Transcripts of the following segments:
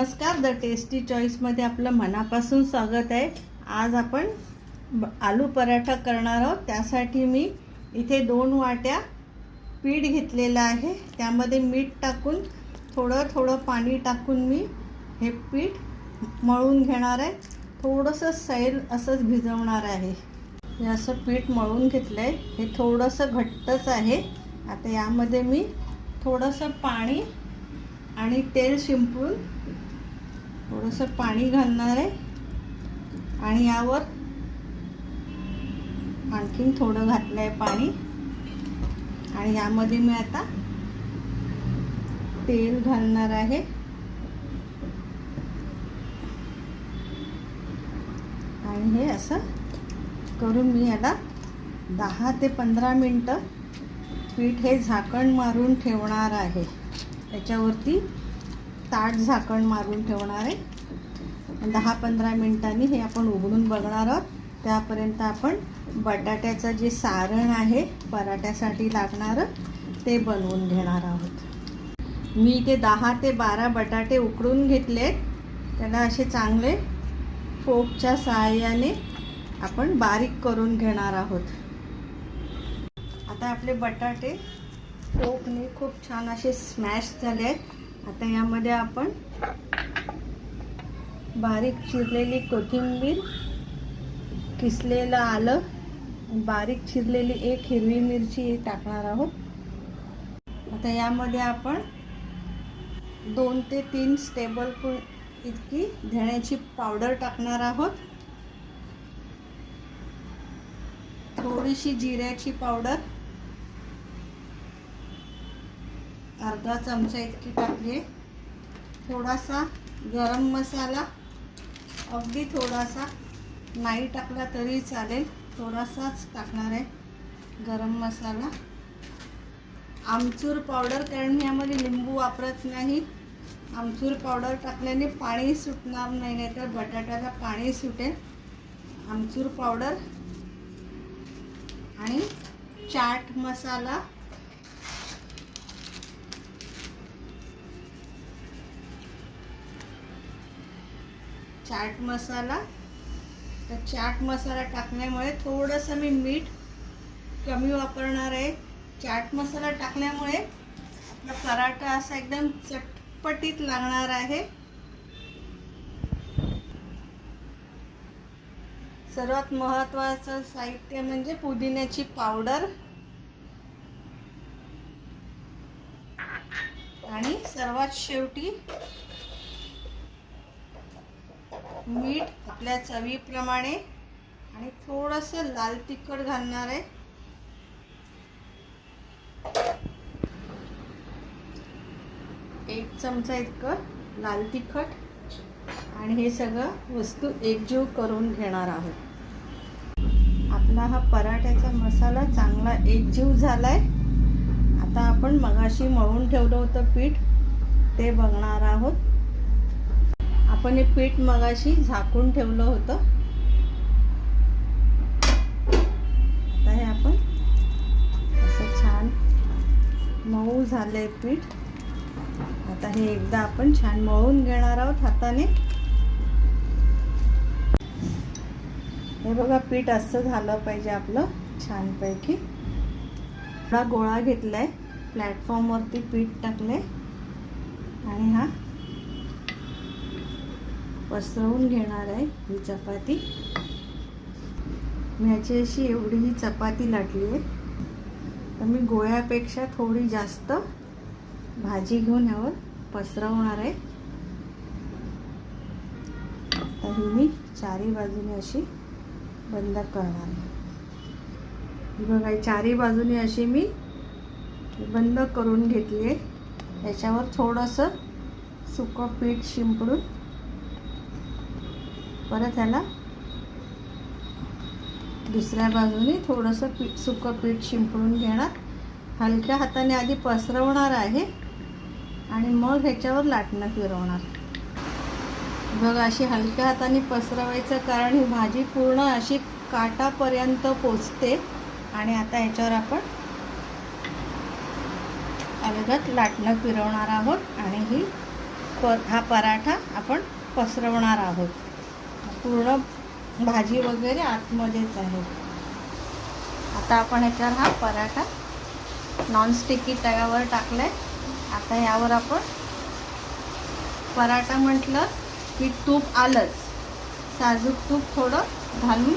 नमस्कार the tasty चॉईसमध्ये आपलं मनापासून स्वागत आहे. आज आपण ब आलू पराठा करणार आहोत. त्यासाठी मी इथे दोन वाट्या पीठ घेतलेलं आहे. त्यामध्ये मीठ टाकून थोडं थोडं पाणी टाकून मी हे पीठ मळून घेणार आहे. थोडंसं सैल असंच भिजवणार आहे. हे असं पीठ मळून घेतलं आहे हे थोडंसं घट्टच आहे. आता यामध्ये मी थोडंसं पाणी आणि तेल शिंपून थोडंसं पाणी घालणार आहे. आणि यावर आणखीन थोडं घातलं आहे पाणी. आणि यामध्ये मी आता तेल घालणार आहे. आणि हे असं करून मी याला दहा ते पंधरा मिनटं पीठ हे झाकण मारून ठेवणार आहे. त्याच्यावरती ताट झाकण मारून ठेवणार आहे. दहा पंधरा मिनटांनी हे आपण उघडून बघणार आहोत. त्यापर्यंत आपण बटाट्याचं जे सारण आहे पराठ्यासाठी लागणारं ते बनवून घेणार आहोत. मी ते दहा ते बारा बटाटे उकडून घेतले त्याला असे चांगले फोकच्या सहाय्याने आपण बारीक करून घेणार आहोत. आता आपले बटाटे फोकने खूप छान असे स्मॅश झाले आहेत. आता यामध्ये आपण बारीक चिरलेली कोथिंबीर किसलेलं आलं बारीक चिरलेली एक हिरवी मिरची टाकणार आहोत. आता यामध्ये आपण दोन ते तीन स्टेबल इतकी धण्याची पावडर टाकणार आहोत. थोडीशी जिऱ्याची पावडर अर्धा चमचा इतकी टाकली. थोडासा गरम मसाला अगदी थोडासा नाही टाकला तरी चालेल. थोडासाच टाकणार आहे गरम मसाला. आमचूर पावडर कारण मी यामध्ये लिंबू वापरत नाही. आमचूर पावडर टाकल्याने पाणी सुटणार नाही नाही तर बटाट्याला पाणी सुटेल. आमचूर पावडर आणि चाट मसाला चाट मसाला. तर चाट मसाला टाकण्यामुळे थोडंसं मी मीठ कमी वापरणार आहे. चाट मसाला टाकल्यामुळे आपला पराठा असा एकदम चटपटीत लागणार आहे. सर्वात महत्त्वाचं साहित्य म्हणजे पुदिन्याची पावडर आणि सर्वात शेवटी मीठ आपल्या चवीप्रमाणे आणि थोडंसं लाल तिखट घालणार आहे. एक चमचा इतकं लाल तिखट आणि हे सगळं वस्तू एकजीव करून घेणार आहोत. आपला हा पराठ्याचा मसाला चांगला एकजीव झाला आहे आता आपण मगाशी मळून ठेवलं होतं पीठ ते बघणार आहोत. आपण हे पीठ मगाशी झाकून ठेवलं होतं. आता हे आपण असं छान मऊ झालंय पीठ. आता हे एकदा आपण छान मळून घेणार आहोत हाताने. हे बघा पीठ असं झालं पाहिजे आपलं छानपैकी. थोडा गोळा घेतलाय. प्लॅटफॉर्मवरती पीठ टाकलंय. आणि हा पसरवून घेणार आहे ही चपाती. मी याची अशी एवढी ही चपाती लाटली आहे. तर मी गोळ्यापेक्षा थोडी जास्त भाजी घेऊन यावर पसरवणार आहे. तर ही मी चारी बाजूने अशी बंद करणार आहे. ही बघा चारी बाजूने अशी मी बंद करून घेतली आहे. याच्यावर थोडंसं सुकं पीठ शिंपडून परत ह्याला दुसऱ्या बाजूने थोडंसं पीठ सुकं पीठ शिंपडून घेणार. हलक्या हाताने आधी पसरवणार आहे आणि मग ह्याच्यावर लाटणं फिरवणार. बघ अशी हलक्या हाताने पसरवायचं कारण ही भाजी पूर्ण अशी काटापर्यंत पोचते. आणि आता ह्याच्यावर आपण अलगत लाटणं फिरवणार आहोत आणि ही प हा पराठा आपण पसरवणार आहोत. पूर्ण भाजी वगैरे आतमध्येच आहे. आता आपण ह्याच्यावर हा पराठा नॉनस्टिकी तव्यावर टाकला आहे आता यावर आपण पराठा म्हटलं की तूप आलंच. साजूक तूप थोडं घालून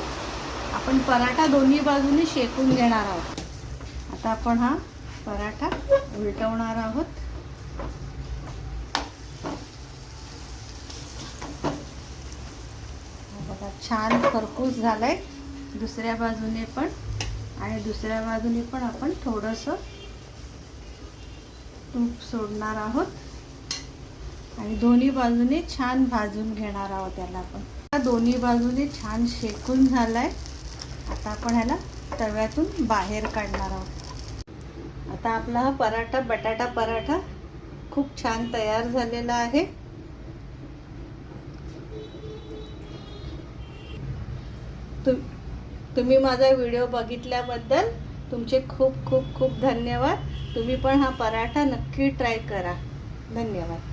आपण पराठा दोन्ही बाजूनी शेकून घेणार आहोत. आता आपण हा पराठा उलटवणार आहोत हा बघा छान खरपूस आहे दुसऱ्या बाजूने पण. आणि दुसऱ्या बाजूने पण आपण थोडंसं तूप सोडणार आहोत. आणि दोन्ही बाजूने छान भाजून घेणार आहोत त्याला आपण. दोन्ही बाजूने छान शेकून झालाय. आता आपण ह्याला तव्यातून बाहेर काढणार आहोत. आता आपला हा पराठा बटाटा पराठा खूप छान तयार झालेला आहे. तुम तुम्ही माझा व्हिडिओ बघितल्याबद्दल तुमचे खूप खूप खूप धन्यवाद. तुम्ही पण हा पराठा नक्की ट्राय करा. धन्यवाद.